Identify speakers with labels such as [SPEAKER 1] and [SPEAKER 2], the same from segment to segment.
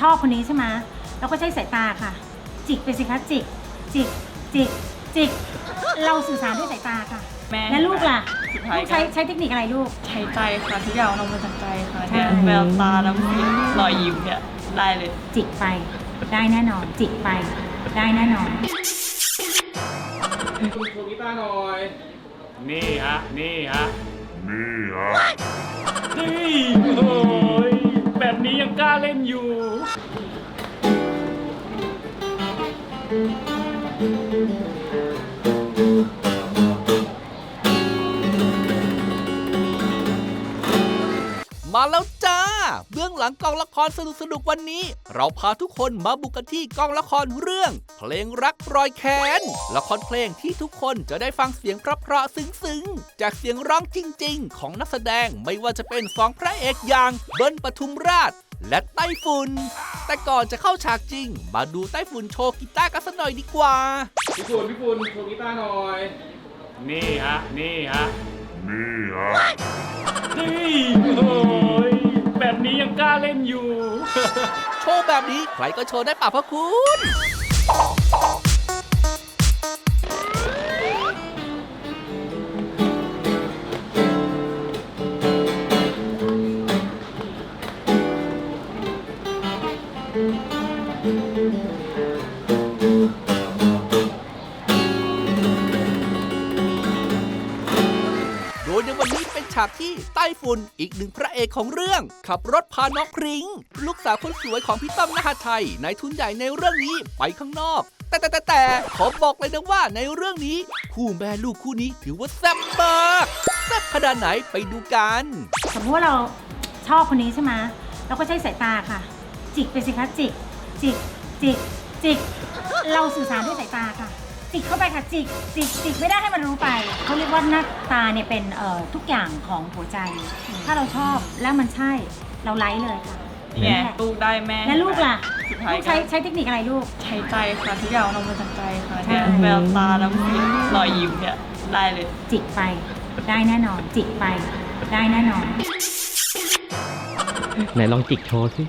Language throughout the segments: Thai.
[SPEAKER 1] ชอบคนนี้ใช่ไหมเราก็ใช้สายตาค่ะ จิกไปสิคะจิก จิก จิก จิก เราสื่อสารด้วยสายตาค่ะ
[SPEAKER 2] แม่
[SPEAKER 1] แล้วลูกล่ะ
[SPEAKER 2] สุดท้าย
[SPEAKER 1] ลูก
[SPEAKER 2] ก็
[SPEAKER 1] ใช้ใช้เทคนิคอะไรลูก
[SPEAKER 2] ใช้ใจค่ะทุกอย่างลงมาจากใจค่ะ
[SPEAKER 1] ใช่
[SPEAKER 2] เนี่ยแววตาน้ำเสียงรอยยิ้มเนี่ยได้เลย
[SPEAKER 1] จิกไป ได้แน่นอน จิกไป ได้แน่นอน
[SPEAKER 3] คุณโชว์กีตาร์หน่อย
[SPEAKER 4] นี่ฮะ นี่ฮะ
[SPEAKER 5] นี่ฮะ
[SPEAKER 4] เฮ้ยโอ้ยแบบนี้ยังกล้าเล่นอยู่
[SPEAKER 6] มาแล้วจ้า เบื้องหลังกองละครสนุกสนุกๆวันนี้ เราพาทุกคนมาบุกกันที่กองละครเรื่อง เพลงรักรอยแค้นละครเพลงที่ทุกคนจะได้ฟังเสียงเพราะๆซึ้งๆ จากเสียงร้องจริง ๆ ของนักแสดงไม่ว่าจะเป็นสองพระเอกอย่างเบิ้ลปทุมราช และไต้ฝุ่น แต่ก่อนจะเข้าฉากจริง มาดูไต้ฝุ่นโชว์กีตาร์กันสักหน่อยดีกว่า
[SPEAKER 3] พี่ฝุ่นพี่ฝุ่นโชว์กีตาร์หน่อย
[SPEAKER 4] นี่ฮะ นี่ฮะ
[SPEAKER 5] นี่ฮะ
[SPEAKER 4] เฮ้ยโอ้ยแบบนี้ยังกล้าเล่นอยู่
[SPEAKER 6] โชว์แบบนี้ใครก็โชว์ได้ป่ะพระคุณ โดยในวันนี้เป็นฉากที่ไต้ฝุ่นอีกหนึ่งพระเอกของเรื่อง ขับรถพาน้องพริง้งลูกสาวคนสวยของพี่ต้อมนหไทยนายทุนใหญ่ในเรื่องนี้ไปข้างนอก แต่แต่แต่แต่ขอบอกเลยนะว่าในเรื่องนี้ คู่แม่ลูกคู่นี้ถือว่าแซ่บมากแซ่บขนาดไหนไปดูกัน
[SPEAKER 1] สมมติว่าเราชอบคนนี้ใช่ไหมเราก็ใช้สายตาค่ะ จิกไปสิคะจิก จิกจิกจิกเราสื่อสารด้วยสายตาค่ะ จิกเข้าไปค่ะจิกจิกจิกไม่ได้ให้มันรู้ไปเขาเรียกว่าหน้าตาเนี่ยเป็นเอ่อทุกอย่างของหัวใจ ถ้าเราชอบแล้วมันใช่เราไลค์เลยค่ะ
[SPEAKER 2] เนี่ย
[SPEAKER 1] นั่นแหละ
[SPEAKER 2] ลูกได้แม่
[SPEAKER 1] แล้วลูกล่ะ
[SPEAKER 2] สุดท้าย
[SPEAKER 1] ลูก
[SPEAKER 2] ก็
[SPEAKER 1] ใช้ใช้เทคนิคอะไรลูก
[SPEAKER 2] ใช้ใจค่ะทุกอย่างลงมาจากใจค่ะ
[SPEAKER 1] ใช่
[SPEAKER 2] เนี่ยแววตาน้ำเสียงรอยยิ้มเนี่ยได้เลย
[SPEAKER 1] จิกไปได้แน่นอน จิกไปได้แน่นอน
[SPEAKER 7] ไหนลองจิกโชว์สิ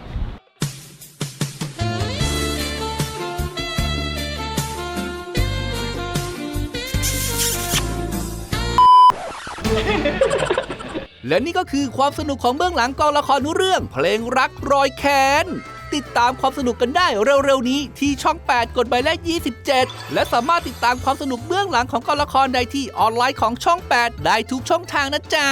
[SPEAKER 6] และนี่ก็คือความสนุกของเบื้องหลังกองละครเรื่อง เพลงรักรอยแค้นติดตามความสนุกกันได้เร็วๆนี้ที่ช่อง 8 กดหมายเลข27 และสามารถติดตามความสนุกเบื้องหลังของกองละครได้ที่ออนไลน์ของช่อง 8 ได้ทุกช่องทางนะจ๊ะ